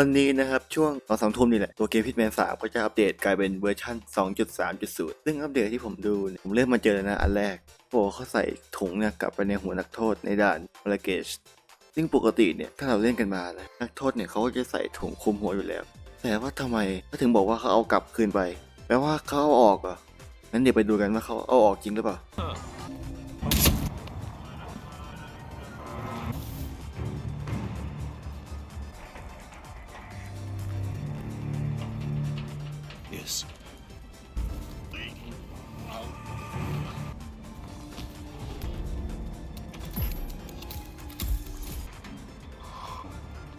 วันนี้นะครับ ช่วงตอนสองทุ่มนี่แหละ ตัวเกมพิทแมน3ก็จะอัปเดตกลายเป็นเวอร์ชัน2.3.0 ซึ่งอัปเดตที่ผมดู ผมเริ่มมาเจอแล้วนะ อันแรกโอ้เขาใส่ถุงเนี่ยกลับไปในหัวนักโทษในด่านมาลาเกชซึ่งปกติเนี่ยถ้าเราเล่นกันมานะนักโทษเนี่ยเขาก็จะใส่ถุงคลุมหัวอยู่แล้ว แต่ว่าทำไมเขาถึงบอกว่าเขาเอากลับคืนไปแปลว่าเขาเอาออกเหรองั้นเดี๋ยวไปดูกันว่าเขาเอาออกจริงหรือเปล่า Yes.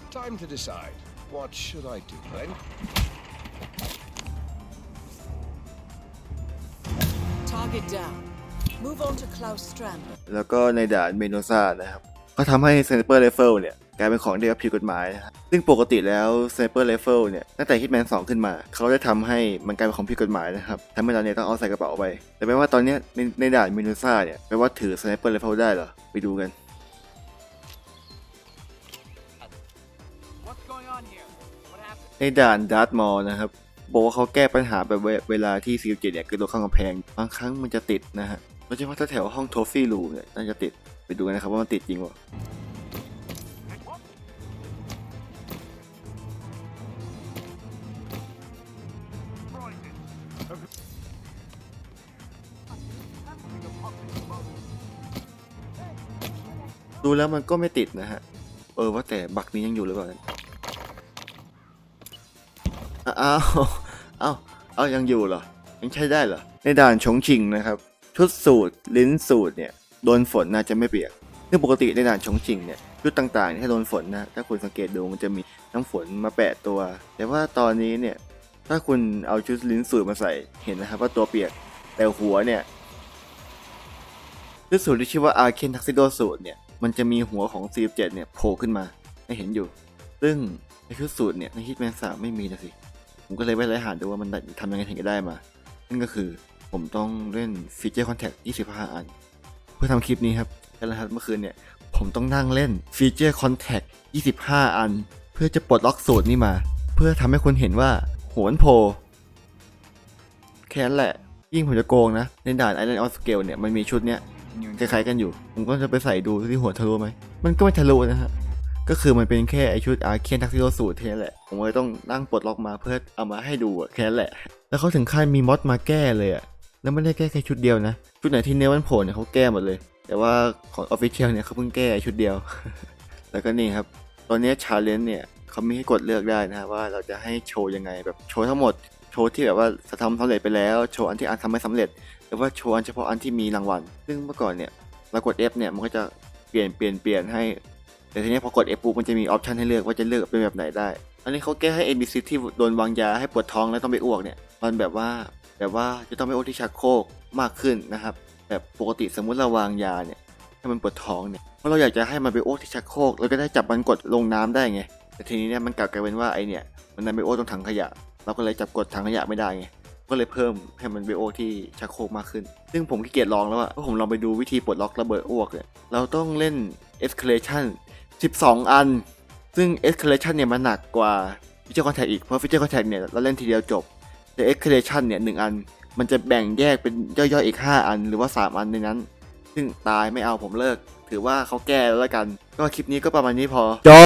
Time to decide. What should I do, then? Target down. Move on to Klaus Strand. แล้วก็ในด่านเมโนซานะครับ ก็ทำให้สไนเปอร์ i ร l เนี่ย กลายเป็นของที่ผิดกฎหมายนะครับซึ่งปกติแล้วสไนเปอร์ i ร l เนี่ยตั้งแต่ Hitman 2ขึ้นมา เขาได้ทำให้มันกลายเป็นของผิดกฎหมายนะครับทำให้เราเนี่ยต้องเอาใส่กระเป๋าไป แต่แปลว่าตอนนี้ในในด่านมโนซาเนี่ยแปลว่าถือสไนเปอร์ i ร l ได้เหรอ ไปดูกันในด่านดาร์ตมอลนะครับบอกว่าเขาแก้ปัญหาแบบเวลาที่47เจเนี่ยกระโดดข้ามกำแพง บางครั้งมันจะติดนะฮะโดยเฉพาะถ้าแถวห้องโทฟี่รูเนี่ยน่าจะติดไปดูกันนะครับว่ามันติดจริงวะ ดูแล้วมันก็ไม่ติดนะฮะ เออว่าแต่บักนี้ยังอยู่หรือเปล่าอ้าวอ้าวอ้าวยังอยู่เหรอ ยังใช้ได้เหรอ ในด่านชงชิงนะครับ ชุดสูตรลิ้นสูตรเนี่ยโดนฝนน่าจะไม่เปียกซึ่งปกติในด่านชงชิงเนี่ยชุดต่างๆนี่ยถ้าโดนฝนนะถ้าคุณสังเกตดูมันจะมีน้ำฝนมาแปะตัว แต่ว่าตอนนี้เนี่ยถ้าคุณเอาชุดลิ้นสูตรมาใส่เห็นนะครับว่าตัวเปียกแต่หัวเนี่ยชุดสูตรที่ชื่อว่าอาร์เคนทักซิโดสูตรเนี่ย มันจะมีหัวของ 47 เนี่ยโผล่ขึ้นมาให้เห็นอยู่ ซึ่งในชุดสูตรเนี่ยในฮิตแมนสามไม่มีนะสิ ผมก็เลยไปไล่หาดูว่ามันทำยังไงถึงจะได้มา นั่นก็คือผมต้องเล่นฟีเจอร์คอนแทค25 อัน เพื่อทำคลิปนี้ครับกันแล้วครับเมื่อคืนเนี่ย ผมต้องนั่งเล่นฟีเจอร์คอนแทค25 อัน เพื่อจะปลดล็อกสูตรนี้มา เพื่อทำให้คนเห็นว่าโหนโผล่แค่นั้นแหละ ยิ่งผมจะโกงนะ ในด่าน Island of Scale เนี่ย มันมีชุดเนี้ย คล้ายๆกันอยู่ ผมก็จะไปใส่ดูที่หัวทะลุไหม มันก็ไม่ทะลุนะฮะ ก็คือมันเป็นแค่ไอชุดอาร์เคนทักซิโดสูตรแค่นั้นแหละ ผมเลยต้องนั่งปลดล็อกมาเพื่อเอามาให้ดูอะแค่นั้นแหละ แล้วเขาถึงขั้นมีมอดมาแก้เลยอะแล้วไม่ได้แก้แค่ชุดเดียวนะ ชุดไหนที่เนื้อมันโผล่เนี่ยเขาแก้หมดเลย แต่ว่าของออฟฟิเชียลเนี่ยเขาเพิ่งแก้ชุดเดียว แล้วก็นี่ครับ ตอนนี้ชาเลนจ์เนี่ยเขามีให้กดเลือกได้นะฮะว่าเราจะให้โชว์ยังไงแบบโชว์ทั้งหมด ว์ที่แบบว่าทำสำเร็จไปแล้ว โชว์อันที่อันทำไม่สำเร็จ หรือว่าโชว์อันเฉพาะอันที่มีรางวัล ซึ่งเมื่อก่อนเนี่ยเรากด F เนี่ยมันก็จะเปลี่ยนเปลี่ยนเปลี่ยนให้ แต่ทีนี้พอกด F ปุ๊บมันจะมีออปชันให้เลือกว่าจะเลือกเป็นแบบไหนได้ อันนี้เขาแก้ให้ NPC ที่โดนวางยาให้ปวดท้องแล้วต้องไปอ้วกเนี่ย มันแบบว่าแบบว่าจะต้องไปอ้วกที่ชักโครกมากขึ้นนะครับ แบบปกติสมมุติเราวางยาเนี่ยให้มันปวดท้องเนี่ยเพราะเราอยากจะให้มันไปอ้วกที่ชักโครกเราก็ได้จับมันกดลงน้ำได้ไง แต่ทีนี้เนี่ยมันกลับกลายเป็นว่าไอเนี่ยมันดันไปอ้วกตรงถังขยะ เราก็เลยจับกดถังขยะไม่ได้ไงก็เลยเพิ่มให้มันไปโอที่ชักโครกมากขึ้น ซึ่งผมขี้เกียจลองแล้วอะเพราะผมลองไปดูวิธีปลดล็อกระเบิดอ้วกเนี่ยเราต้องเล่น escalation 12 อัน ซึ่ง escalation เนี่ยมันหนักกว่า feature contact อีก เพราะ feature contact เนี่ยเราเล่นทีเดียวจบ แต่ escalation เนี่ยหนึ่งอัน มันจะแบ่งแยกเป็นย่อยๆอีก 5 อัน หรือว่า 3 อันในนั้น ซึ่งตายไม่เอาผมเลิก ถือว่าเขาแก้แล้วกัน ก็คลิปนี้ก็ประมาณนี้พอ